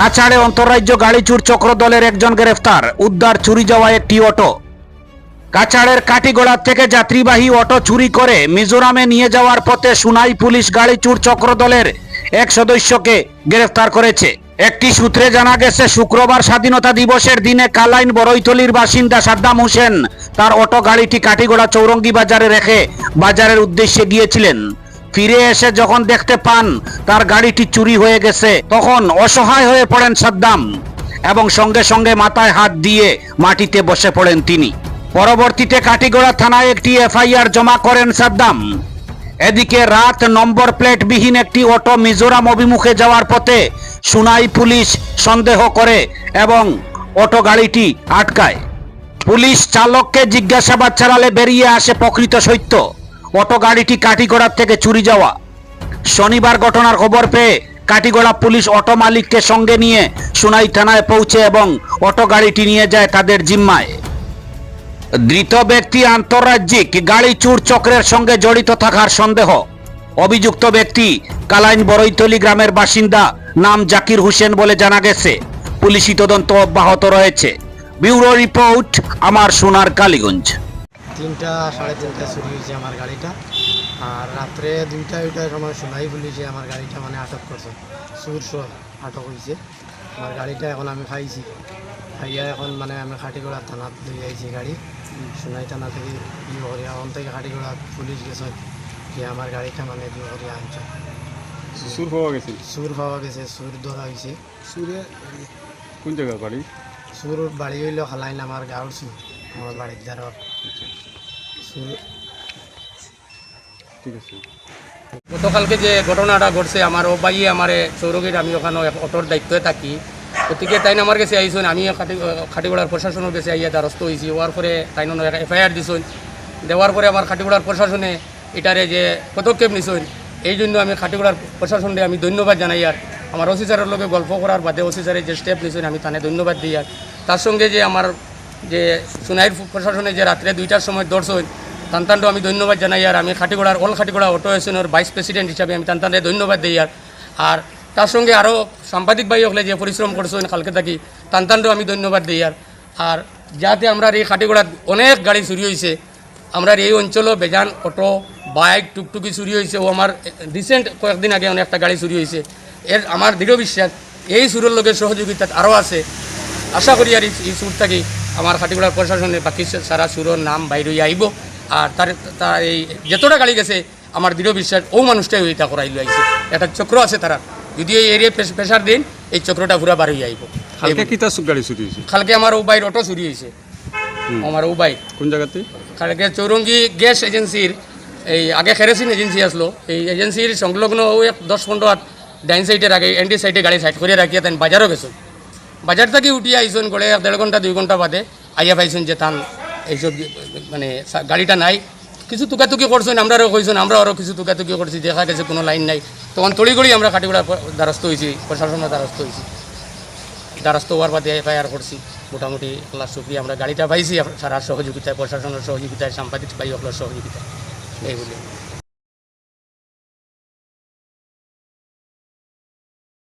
কাছাড়ে অন্তরাজ্য গাড়ি চুর চক্র দলের একজন গ্রেফতার। উদ্ধার চুরি যাওয়া একটি অটো। কাছাড়ের কাটিগোড়া থেকে যাত্রীবাহী অটো চুরি করে মিজোরামে নিয়ে যাওয়ার পথে সুনাই পুলিশ গাড়ি চুর চক্র দলের এক সদস্যকে গ্রেফতার করেছে। একটি সূত্রে জানা গেছে, শুক্রবার স্বাধীনতা দিবসের দিনে কালাইন বড়ইতলির বাসিন্দা সাদ্দাম হোসেন তার অটো গাড়িটি কাটিগোড়া চৌরঙ্গি বাজারে রেখে বাজারের উদ্দেশ্যে গিয়েছিলেন। ফিরে এসে যখন দেখতে পান তার গাড়িটি চুরি হয়ে গেছে, তখন অসহায় হয়ে পড়েন সাদ্দাম এবং সঙ্গে সঙ্গে মাথায় হাত দিয়ে মাটিতে বসে পড়েন তিনি। পরবর্তীতে কাটিগড়া থানায় একটি এফআইআর জমা করেন সাদ্দাম। এদিকে রাত নম্বর প্লেটবিহীন একটি অটো মিজোরাম অভিমুখে যাওয়ার পথে সুনাই পুলিশ সন্দেহ করে এবং অটো গাড়িটি আটকায়। পুলিশ চালককে জিজ্ঞাসাবাদ ছাড়ালে বেরিয়ে আসে প্রকৃত সত্য। অটো গাড়িটি কাটিগড়ার থেকে চুরি যাওয়া। শনিবার ঘটনার খবর পেয়ে কাটিগড়া পুলিশ অটো মালিককে সঙ্গে নিয়ে সুনাই থানায় পৌঁছে এবং অটো গাড়িটি নিয়ে যায় তাদের জিম্মায়। ধৃত ব্যক্তি আন্তর্রাজ্যিক গাড়ি চুর চক্রের সঙ্গে জড়িত থাকার সন্দেহ। অভিযুক্ত ব্যক্তি কালাইন বড়ইতলি গ্রামের বাসিন্দা নাম জাকির হোসেন বলে জানা গেছে। পুলিশি তদন্ত অব্যাহত রয়েছে। ব্যুরো রিপোর্ট, আমার সোনার কালীগঞ্জ। তিনটা সাড়ে তিনটা চুরি হয়েছে আমার গাড়িটা। আর রাত্রে দুইটা দুইটার সময় সোনাই পুলিশে আমার গাড়িটা মানে আটক করছে। চুর সহ আটক হয়েছে। আমার গাড়িটা এখন আমি খাইছি খাইয়া এখন মানে আমি খাটিগড়া থানাত লই আইছি গাড়ি। সোনাই থানা থেকে ই করে এখন থেকে খাটিগড়া পুলিশ গেছে যে আমার গাড়িটা মানে করে আনছে। সুর পাওয়া গেছে? চুর পাওয়া গেছে চুর ধরা হয়েছে। চুরে কোন জায়গা বাড়ি? চুর বাড়ি হইলেও খালাইন আমার গাঁর চুর আমার বাড়ির দ্বারা চুর ঠিক আছে। গতকালকে যে ঘটনাটা ঘটছে আমার ও ভাই আমার সৌরগীর আমি ওখানে অটোর দায়িত্বে থাকি। গতিকে তাই আমার কাছে আইসুন আমি খাটি খাটিগোড়ার প্রশাসনের কাছে আইয়া দ্বারস্থ হয়েছি হওয়ার পরে তাই এফআইআর দিছুন। দেওয়ার পরে আমার খাটিগোড়ার প্রশাসনে এটারে যে পদক্ষেপ নিছুন এই জন্য আমি খাটিগোড়ার প্রশাসনকে আমি ধন্যবাদ জানাই আর। আমার অফিসারের লগে গল্প করার বাদে অফিসারে যে স্টেপ নিছুন আমি তানে ধন্যবাদ দিই আর। তার সঙ্গে যে আমার যে সোনাইর প্রশাসনে যে রাত্রে দুইটার সময় দর্শন তান্তানটো আমি ধন্যবাদ জানাই আর আমি খাটিগোড়ার অল খাটিগোড়া অটো এসনের ভাইস প্রেসিডেন্ট হিসাবে আমি তান্তানরে ধন্যবাদ দিই আর আর তার সঙ্গে আরও সাংবাদিক ভাই হলে যে পরিশ্রম করছেন কালকে থাকি, তান্তানটো আমি ধন্যবাদ দিই আর আর যাতে আমরা এই খাটিগোড়াত অনেক গাড়ি চুরি হয়েছে আমরা এই অঞ্চলও বেজান অটো, বাইক, টুকটুকি চুরি হয়েছে ও আমার রিসেন্ট কয়েকদিন আগে অনেক একটা গাড়ি চুরি হয়েছে এর আমার দৃঢ় বিশ্বাস, এই সুরের লোকের সহযোগিতাত আরও আছে। আশা করি আর এই সুর থাকি আমার খাটিগোড়ার প্রশাসনে বাকি সারা সুরের নাম বাইরে আইব। আর তার তার এই যতটা গাড়ি গেছে আমার দৃঢ় বিশ্বাস ও মানুষটাই ওইটা করাই আইছে। একটা চক্র আছে তারা। যদি এই এরিয়া প্রেশার দিন এই চক্রটা পুরা বার হয়ে আইব। কালকে কিতা সু- গাড়ি চুরি হয়েছে কালকে আমার ও বাইর অটো চুরি হয়েছে আমার ও বাইর কোন জায়গাতে? কালকে চৌরঙ্গি গ্যাস এজেন্সির এই আগে কেরোসিন এজেন্সি আসলো। এই এজেন্সির সংলগ্ন ও এক দশ পনেরো হাত ডাইন সাইডের আগে এন্টি সাইডে গাড়ি সাইড করে রাখিয়া তাই বাজারও গেছো। বাজার থেকে উঠিয়ে আইসুন গড়ে এক দেড় ঘণ্টা দুই ঘণ্টা বাদে আইয়া পাইছুন যে তান এইসব মানে গাড়িটা নাই। কিছু তুকাতুকি করছেন, আমরাও কইছেন আমরা আরও কিছু তুকাতুকি করছি, দেখা গেছে কোনো লাইন নাই। তখন তড়িগড়ি আমরা কাটিগড়া দ্বারস্থ হয়েছি প্রশাসনের দ্বারস্থ হয়েছি দ্বারস্থ হওয়ার বাদে এফআইআর করছি, মোটামুটি আল্লাহ শুক্রিয়া, আমরা গাড়িটা পাইছি সারা সহযোগিতায়, প্রশাসনের সহযোগিতায় সাংবাদিক পাই আপনার সহযোগিতায়। এই বলে